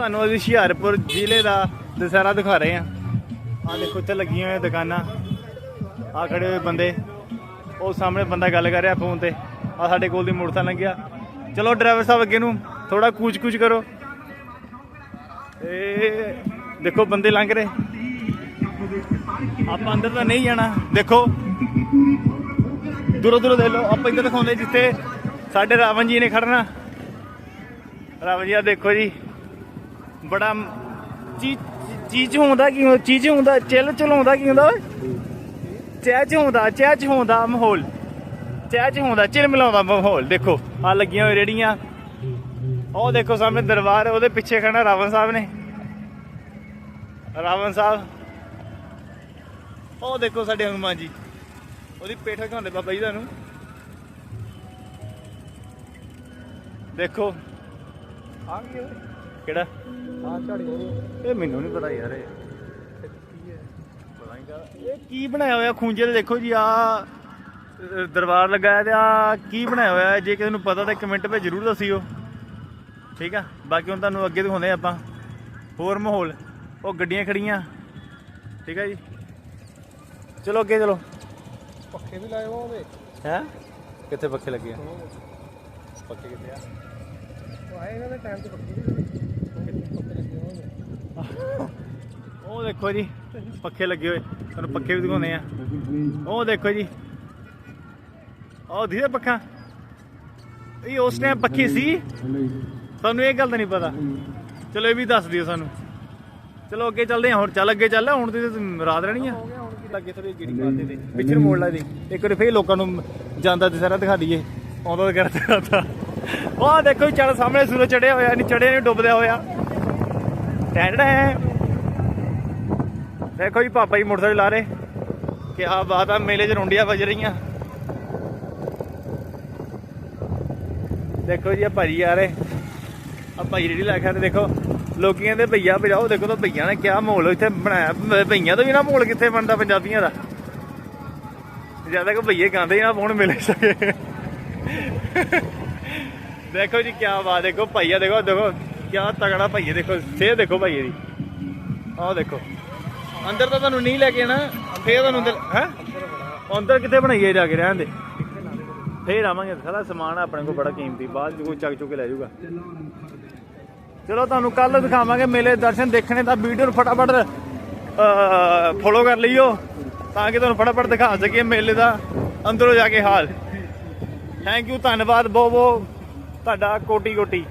ਤੁਹਾਨੂੰ ਅਸੀਂ ਹੁਸ਼ਿਆਰਪੁਰ ਜ਼ਿਲ੍ਹੇ ਦਾ ਦਸਹਿਰਾ ਦਿਖਾ ਰਹੇ ਹਾਂ। ਆ ਦੇਖੋ, ਇੱਥੇ ਲੱਗੀਆਂ ਹੋਈਆਂ ਦੁਕਾਨਾਂ। ਆ ਖੜੇ ਹੋਏ ਬੰਦੇ। ਉਹ ਸਾਹਮਣੇ ਬੰਦਾ ਗੱਲ ਕਰ ਰਿਹਾ ਫੋਨ ਤੇ। ਆ ਸਾਡੇ ਕੋਲ ਦੀ ਮੋਟਰਸਾਈਕਲ ਲੰਘਿਆ ਚਲੋ, ਡਰਾਈਵਰ ਸਾਹਿਬ ਅੱਗੇ ਨੂੰ ਥੋੜਾ ਕੂਚ ਕੂਚ ਕਰੋ। ਇਹ ਦੇਖੋ, ਬੰਦੇ ਲੰਘ ਰਹੇ। ਆਪਾਂ ਅੰਦਰ ਤਾਂ ਨਹੀਂ ਜਾਣਾ। ਦੇਖੋ। ਦੂਰੋਂ ਦੂਰੋਂ ਦੇਖ ਲਓ। ਆਪਾਂ ਇੱਧਰ ਦਿਖਾਉਂਦੇ ਜਿੱਥੇ ਸਾਡੇ ਰਾਵਣ ਜੀ ਨੇ ਖੜਨਾ। ਰਾਵਣ ਜੀ ਆ ਦੇਖੋ ਜੀ। ਬੜਾ ਚੀਜ਼ ਹੁੰਦਾ ਕੀ ਹੁੰਦਾ ਚੀਜ਼ ਹੁੰਦਾ, ਚੱਲ ਚਲਾਉਂਦਾ ਕੀ ਹੁੰਦਾ ਓਏ? ਚਹਿ ਹੁੰਦਾ ਚਹਿ ਹੁੰਦਾ ਮਾਹੌਲ। ਚਹਿ ਹੁੰਦਾ, ਚਿਲ ਮਿਲਾਉਂਦਾ ਮਾਹੌਲ, ਦੇਖੋ। ਆ ਲੱਗੀਆਂ ਹੋਈ ਰੇੜੀਆਂ। ਉਹ ਦੇਖੋ ਸਾਹਮਣੇ ਦਰਬਾਰ, ਉਹਦੇ ਪਿੱਛੇ ਖੜਾ ਰਾਵਣ ਸਾਹਿਬ ਨੇ। ਰਾਵਣ ਸਾਹਿਬ। ਉਹ ਦੇਖੋ ਸਾਡੇ ਹਨੂਮਾਨ ਜੀ। ਉਹਦੀ ਪੇਠ ਖਾਂਦੇ ਬਾਬਾ ਜੀ ਤੁਹਾਨੂੰ। ਦੇਖੋ। ਆ ਗਿਆ ਕਿਹੜਾ? ਆ ਝਾੜੀ ਇਹ ਮੈਨੂੰ ਨਹੀਂ ਪਤਾ ਯਾਰ ਇਹ। ਪਤਾ ਨਹੀਂ ਕਾ ਇਹ ਕੀ ਬਣਾਇਆ ਹੋਇਆ? ਖੂੰਜੇ ਤੇ ਦੇਖੋ ਜੀ ਆ ਦਰਬਾਰ ਲਗਾਇਆ ਤੇ ਆ ਕੀ ਬਣਾਇਆ ਹੋਇਆ? ਜੇ ਕਿਸੇ ਨੂੰ ਪਤਾ ਤਾਂ ਕਮੈਂਟ ਵਿੱਚ ਜ਼ਰੂਰ ਦੱਸਿਓ। ਠੀਕ ਆ? ਬਾਕੀ ਹੁਣ ਤੁਹਾਨੂੰ ਅੱਗੇ ਦਿਖਾਉਂਦੇ ਆਪਾਂ। ਹੋਰ ਮਾਹੌਲ। ਉਹ ਗੱਡੀਆਂ ਖੜੀਆਂ। ਠੀਕ ਆ ਜੀ? ਚਲੋ ਅੱਗੇ ਚਲੋ। ਪੱਖੇ ਵੀ ਲਾਏ ਉਹਦੇ ਹੈ? ਕਿੱਥੇ ਪੱਖੇ ਲੱਗੇ ਆ? ਪੱਖੇ ਕਿੱਥੇ ਆ? ਉਹ ਆਏ ਇਹਨਾਂ ਦੇ ਟਾਈਮ ਤੇ ਪੱਖੇ ਵੀ ਲੱਗੇ ਪੱਖੇ ਲੱਗੇ ਹੋਏ ਉਹ ਦੇਖੋ ਜੀ, ਪੱਖੇ ਲੱਗੇ ਹੋਏ, ਤੁਹਾਨੂੰ ਪੱਖੇ ਵੀ ਦਿਖਾਉਂਦੇ ਆ ਉਹ ਦੇਖੋ ਜੀ ਉਹ ਦੀਦੇ ਪੱਖਾ। ਇਹ ਉਸ ਟਾਈਮ ਪੱਖੀ ਸੀ, ਤੁਹਾਨੂੰ ਇਹ ਗੱਲ ਤਾਂ ਨਹੀਂ ਪਤਾ। ਚਲੋ ਇਹ ਵੀ ਦੱਸ ਦਿਓ ਸਾਨੂੰ। ਚਲੋ ਅੱਗੇ ਚੱਲਦੇ ਹਾਂ, ਹੁਣ ਚੱਲ ਅੱਗੇ ਚੱਲ, ਹੁਣ ਤੇ ਰਾਤ ਰਹਿਣੀ ਆ। ਲੱਗੇ ਥੋੜੀ ਗੇੜੀ ਮਾਰਦੇ ਤੇ ਪਿੱਛੇ ਮੋੜ ਲਾ ਦੀ। ਇੱਕ ਵਾਰੀ ਫੇਰ ਲੋਕਾਂ ਨੂੰ ਜਾਂਦਾ ਤੇ ਸਾਰਾ ਦਿਖਾ ਦਈਏ। ਆਉਂਦਾ ਤਾਂ ਕਰਦਾ ਉਹ ਦੇਖੋ ਜੀ ਚੜ ਸਾਹਮਣੇ ਸੂਰਜ ਚੜਿਆ ਹੋਇਆ ਨਹੀਂ ਚੜਿਆ ਨਹੀਂ ਡੁੱਬਦਾ ਹੋਇਆ। ਟੈਂਡਾ ਦੇਖੋ ਜੀ, ਪਾਪਾ ਜੀ ਮੋਟਰਸਾਈਕਲ ਲਾ ਰਹੇ। ਕੀ ਬਾਤ ਆ, ਮੇਲੇ 'ਚ ਰੁੰਡੀਆਂ ਵੱਜ ਰਹੀਆਂ। ਦੇਖੋ ਜੀ ਆ ਭਾਜੀ ਆ ਰਹੇ। ਆ ਭਾਈ ਜਿਹੜੀ ਲਾਖਾ ਤੇ ਦੇਖੋ ਲੋਕੀ ਕਹਿੰਦੇ ਭਈਆ ਵਜਾਓ ਦੇਖੋ ਤਾਂ ਭਈਆ ਨੇ ਕਿਆ ਮਾਹੌਲ ਇੱਥੇ ਬਣਾਇਆ। ਭ- ਭਈਆਂ ਤੋਂ ਵੀ ਨਾ ਮਾਹੌਲ ਕਿੱਥੇ ਬਣਦਾ, ਪੰਜਾਬੀਆਂ ਦਾ। ਜਦ ਤੱਕ ਭਈਏ ਗਾਉਂਦੇ ਹੀ ਨਾ ਫੋਨ ਮਿਲੇ ਸਕੇ ਦੇਖੋ ਜੀ, ਕਿਆ ਬਾਤ ਦੇਖੋ, ਭਈਆ, ਦੇਖੋ ਦੇਖੋ। ਕਿਆ ਤਗੜਾ ਭਈਏ ਦੇਖੋ ਸੇ ਦੇਖੋ ਭਾਈਏ ਦੀ ਆਹ ਦੇਖੋ। ਅੰਦਰ ਤਾਂ ਤੁਹਾਨੂੰ ਨਹੀਂ ਲੈ ਕੇ ਆਣਾ ਫੇਰ ਤੁਹਾਨੂੰ ਅੰਦਰ, ਹੈ? ਅੰਦਰ ਕਿੱਥੇ ਬਣਾਈਏ ਜਾ ਕੇ ਰਹਿਣ ਦੇ? ਫੇਰ ਆਵਾਂਗੇ, ਸਾਰਾ ਸਮਾਨ ਆਪਣੇ ਕੋਲ ਬੜਾ ਕੀਮਤੀ, ਬਾਅਦ ਚ ਕੋਈ ਚੱਕ ਚੁੱਕ ਕੇ ਲੈ ਜਾਊਗਾ। ਚਲੋ, ਤੁਹਾਨੂੰ ਕੱਲ ਦਿਖਾਵਾਂਗੇ, ਮੇਲੇ ਦਰਸ਼ਨ ਦੇਖਣੇ ਤਾਂ ਵੀਡੀਓ ਨੂੰ ਫਟਾਫਟ ਫੋਲੋ ਕਰ ਲਈਓ, ਤਾਂ ਕਿ ਤੁਹਾਨੂੰ ਫਟਾਫਟ ਦਿਖਾ ਸਕੀਏ ਮੇਲੇ ਦਾ ਅੰਦਰੋਂ ਜਾ ਕੇ ਹਾਲ। ਥੈਂਕ ਯੂ ਧੰਨਵਾਦ ਬਹੁਤ ਬਹੁਤ ਤੁਹਾਡਾ ਕੋਟੀ ਕੋਟੀ